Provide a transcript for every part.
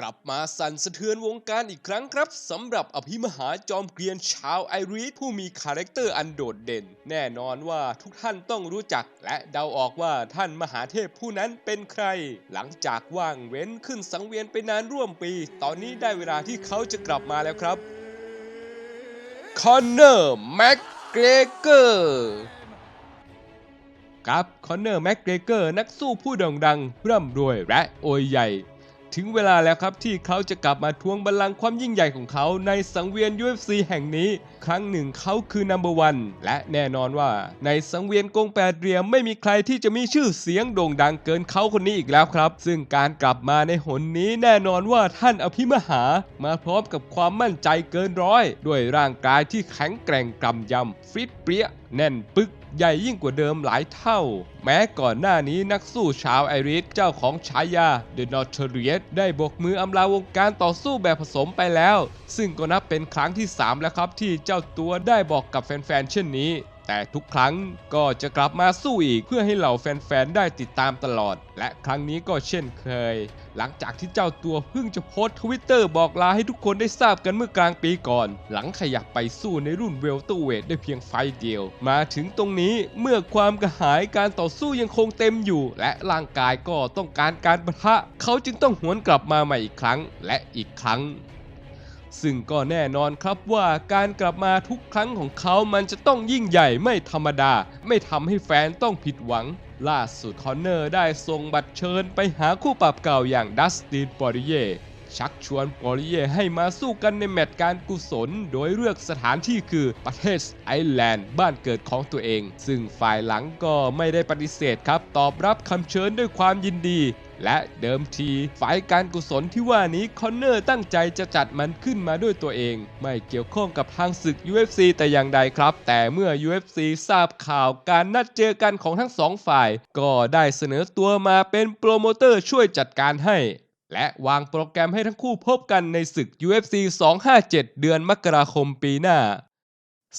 กลับมาสั่นสะเทือนวงการอีกครั้งครับสำหรับอภิมหาจอมเกรียนชาวไอริสผู้มีคาแรคเตอร์อันโดดเด่น แน่นอนว่าทุกท่านต้องรู้จัก และเดาออกว่าท่านมหาเทพผู้นั้นเป็นใคร หลังจากว่างเว้นขึ้นสังเวียนไปนานร่วมปี ตอนนี้ได้เวลาที่เขาจะกลับมาแล้วครับคอนเนอร์แม็กเกรเกอร์กับคอนเนอร์แม็กเกรเกอร์นักสู้ผู้โด่งดังร่ำรวยและโอยใหญ่ ถึงเวลาแล้วครับที่เขาจะกลับมาทวงบัลลังก์ความยิ่งใหญ่ของเขาในสังเวียน UFC แห่งนี้ ครั้งหนึ่งเขาคือนัมเบอร์วันและแน่นอนว่า ในสังเวียนกงแปดเหลี่ยมไม่มีใครที่จะมีชื่อเสียงโด่งดังเกินเขาคนนี้อีกแล้วครับ ซึ่งการกลับมาในหนนี้แน่นอนว่าท่านอภิมหา มาพร้อมกับความมั่นใจเกินร้อย ด้วยร่างกายที่แข็งแกร่งกำยำฟิตเปรี้ยแน่นปึก ใหญ่ยิ่งกว่าเดิมหลายเท่า แม้ก่อนหน้านี้นักสู้ชาวไอริสเจ้าของฉายา The Notorious ได้บกมืออำลาวงการต่อสู้แบบผสมไปแล้ว ซึ่งก็นับเป็นครั้งที่ 3 แล้วครับที่เจ้าตัวได้บอกกับแฟนๆเช่นนี้ แต่ทุกครั้งก็จะกลับมาสู้อีกเพื่อให้เหล่าแฟนๆ ได้ติดตามตลอด และครั้งนี้ก็เช่นเคย หลังจากที่เจ้าตัวเพิ่งจะโพสต์ทวิตเตอร์บอกลาให้ทุกคนได้ทราบกันเมื่อกลางปีก่อน หลังขยับไปสู้ในรุ่นเวลเตอร์เวทได้เพียงไฟเดียว มาถึงตรงนี้เมื่อความกระหายการต่อสู้ยังคงเต็มอยู่ และร่างกายก็ต้องการการปะทะ เขาจึงต้องหวนกลับมาใหม่อีกครั้ง และอีกครั้ง ซึ่งก็แน่นอนครับว่าการกลับมาทุกครั้งของเขามันจะต้องยิ่งใหญ่ไม่ธรรมดา ไม่ทำให้แฟนต้องผิดหวัง ล่าสุดคอนเนอร์ได้ส่งบัตรเชิญไปหาคู่ปรับเก่าอย่างดัสตินปอริเย ชักชวนปอริเย่ให้มาสู้กันในแมตช์การกุศล โดยเลือกสถานที่คือประเทศไอร์แลนด์บ้านเกิดของตัวเอง ซึ่งฝ่ายหลังก็ไม่ได้ปฏิเสธครับ ตอบรับคำเชิญด้วยความยินดีและเดิมทีฝ่ายการกุศลที่ว่านี้คอนเนอร์ตั้งใจจะจัดมันขึ้นมาด้วยตัวเอง ไม่เกี่ยวข้องกับทางศึก UFC แต่อย่างใดครับ แต่เมื่อ UFC ทราบข่าวการนัดเจอกันของทั้งสองฝ่าย ก็ได้เสนอตัวมาเป็นโปรโมเตอร์ช่วยจัดการให้ และวางโปรแกรมให้ทั้งคู่พบกันในศึก UFC 257 เดือนมกราคมปีหน้า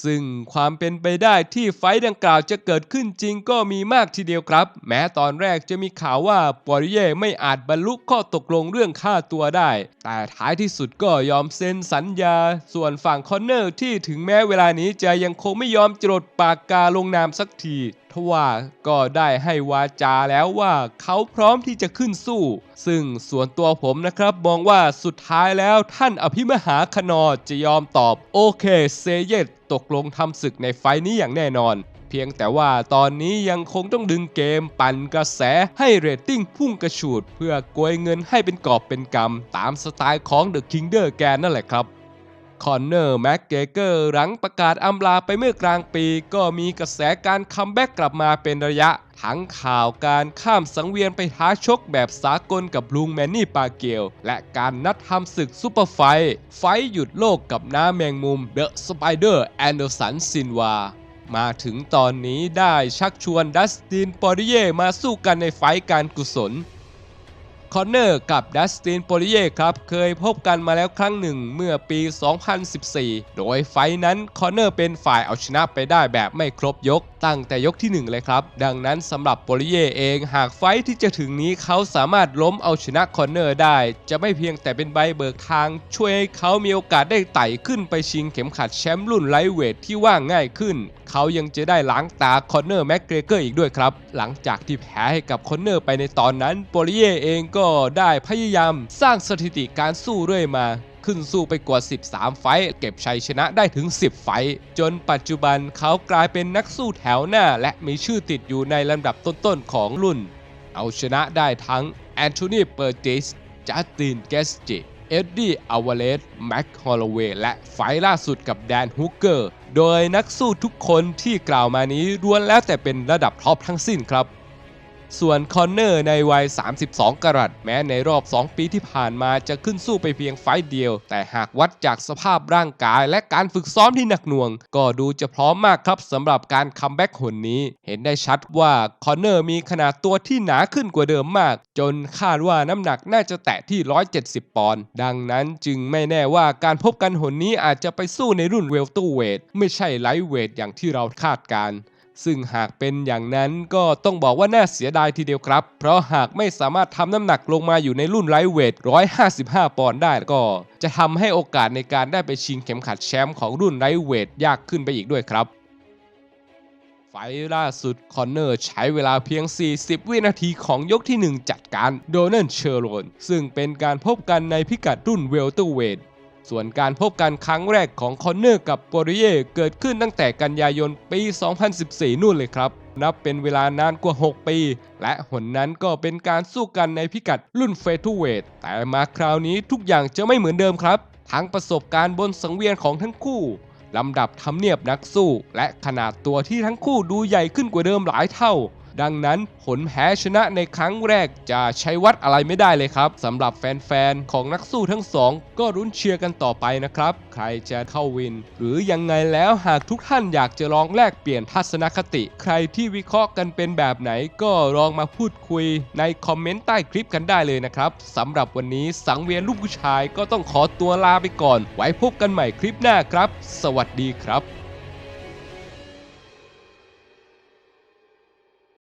ซึ่งความเป็นไปได้ที่ไฟดังกล่าวจะเกิดขึ้นจริงก็มีมากทีเดียวครับ แม้ตอนแรกจะมีข่าวว่าปอริเย่ไม่อาจบรรลุข้อตกลงเรื่องค่าตัวได้ แต่ท้ายที่สุดก็ยอมเซ็นสัญญา ส่วนฝั่งคอนเนอร์ที่ถึงแม้เวลานี้จะยังคงไม่ยอมจดปากกาลงนามสักที ทว่าก็ได้ให้วาจาแล้วว่าเขาพร้อมที่จะขึ้นสู้ ซึ่งส่วนตัวผมนะครับมองว่าสุดท้ายแล้วท่านอภิมหาคนอจะยอมตอบโอเคเซเยตตกลงทำศึกในไฟล์นี้อย่างแน่นอนเพียงแต่ว่าตอนนี้ยังคงต้องดึงเกมปั่นกระแสให้เรตติ้งพุ่งกระฉูด เพื่อโกยเงินให้เป็นกอบเป็นกำตามสไตล์ของเดอะคิงเดอร์แกนนั่นแหละครับ คอนเนอร์แม็กเกเกอร์หลังประกาศอำลาไปเมื่อกลางปี ก็มีกระแสการคัมแบ็กกลับมาเป็นระยะ ทั้งข่าวการข้ามสังเวียนไปท้าชกแบบสากลกับลุงแมนนี่ปาเกล และการนัดทำศึกซูเปอร์ไฟ ไฟหยุดโลกกับน้าแมงมุมเดอะสไปเดอร์แอนเดอร์สันซินวามาถึงตอนนี้ได้ชักชวนดัสตินปอริเย่มาสู้กันในไฟการกุศล คอนเนอร์กับดัสตินโปลิเย่ครับ เคยพบกันมาแล้วครั้งหนึ่งเมื่อปี 2014 โดยไฟท์นั้นคอนเนอร์เป็นฝ่ายเอาชนะไปได้แบบไม่ครบยก ตั้งแต่ยกที่ 1 เลยครับ ดังนั้นสำหรับโปลิเย่เองหากไฟท์ที่จะถึงนี้เขาสามารถล้มเอาชนะคอนเนอร์ได้ จะไม่เพียงแต่เป็นใบเบิกทาง ช่วยให้เขามีโอกาสได้ไต่ขึ้นไปชิงเข็มขัดแชมป์รุ่นไลท์เวทที่ว่างง่ายขึ้น เขายังจะได้ล้างตาคอนเนอร์แม็กเกรเกอร์อีกด้วยครับ หลังจากที่แพ้ให้กับคอนเนอร์ไปในตอนนั้นโปลิเย่เองก็ได้พยายามสร้างสถิติการสู้เรื่อยมาขึ้นสู้ไปกว่า 13 ไฟต์เก็บชัยชนะได้ถึง 10 ไฟต์จนปัจจุบันเขากลายเป็นนักสู้แถวหน้า และมีชื่อติดอยู่ในลำดับต้นๆของรุ่น เอาชนะได้ทั้งแอนโทนีเปอร์ติสจัสตินเกสจิ เอ็ดดี้อาวาเลสแม็กฮอลลเวย์และไฟล์ล่าสุดกับแดนฮุกเกอร์ โดยนักสู้ทุกคนที่กล่าวมานี้ล้วนแล้วแต่เป็นระดับท็อปทั้งสิ้นครับ ส่วนคอนเนอร์ในวัย 32 กรัตแม้ในรอบ 2 ปีที่ผ่านมาจะขึ้นสู้ไปเพียงไฟเดียว แต่หากวัดจากสภาพร่างกายและการฝึกซ้อมที่หนักหน่วง ก็ดูจะพร้อมมากครับสำหรับการคัมแบ็กหนนี้ เห็นได้ชัดว่าคอนเนอร์มีขนาดตัวที่หนาขึ้นกว่าเดิมมาก จนคาดว่าน้ำหนักน่าจะแตะที่ 170 ปอนด์ดังนั้นจึงไม่แน่ว่าการพบกันหนนี้อาจจะไปสู้ในรุ่นเวลตูเวทไม่ใช่ไลท์เวทอย่างที่เราคาดการณ์ ซึ่งหากเป็นอย่างนั้นก็ต้องบอกว่าน่าเสียดายทีเดียวครับ เพราะหากไม่สามารถทำน้ำหนักลงมาอยู่ในรุ่นไลท์เวท 155 ปอนด์ได้ก็ จะทำให้โอกาสในการได้ไปชิงเข็มขัดแชมป์ของรุ่นไลท์เวทยากขึ้นไปอีกด้วยครับ ไฟล์ล่าสุดคอนเนอร์ใช้เวลาเพียง 40 วินาทีของยกที่ 1 จัดการโดนัลเชอร์โรนซึ่งเป็นการพบกันในพิกัดรุ่นเวลเตอร์เวท ส่วนการพบกันครั้งแรกของคอนเนอร์กับโปริเย่เกิดขึ้นตั้งแต่กันยายนปี 2014 นู่นเลยครับ นับเป็นเวลานานกว่า 6 ปี และหนนั้นก็เป็นการสู้กันในพิกัดรุ่นเฟเธอร์เวทแต่มาคราวนี้ทุกอย่างจะไม่เหมือนเดิมครับ ทั้งประสบการณ์บนสังเวียนของทั้งคู่ลำดับทำเนียบนักสู้ และขนาดตัวที่ทั้งคู่ดูใหญ่ขึ้นกว่าเดิมหลายเท่า ดังนั้นผลแพ้ชนะในครั้งแรกจะใช้วัดอะไรไม่ได้เลยครับสำหรับแฟนๆของนักสู้ทั้งสองก็รุ้นเชียร์กันต่อไปนะครับ ใครจะเข้าวิน หรือยังไงแล้วหากทุกท่านอยากจะลองแลกเปลี่ยนทัศนคติ ใครที่วิเคราะห์กันเป็นแบบไหนก็ลองมาพูดคุยในคอมเมนต์ใต้คลิปกันได้เลยนะครับสำหรับวันนี้สังเวียนลูกผู้ชายก็ต้องขอตัวลาไปก่อน ไว้พบกันใหม่คลิปหน้าครับ สวัสดีครับ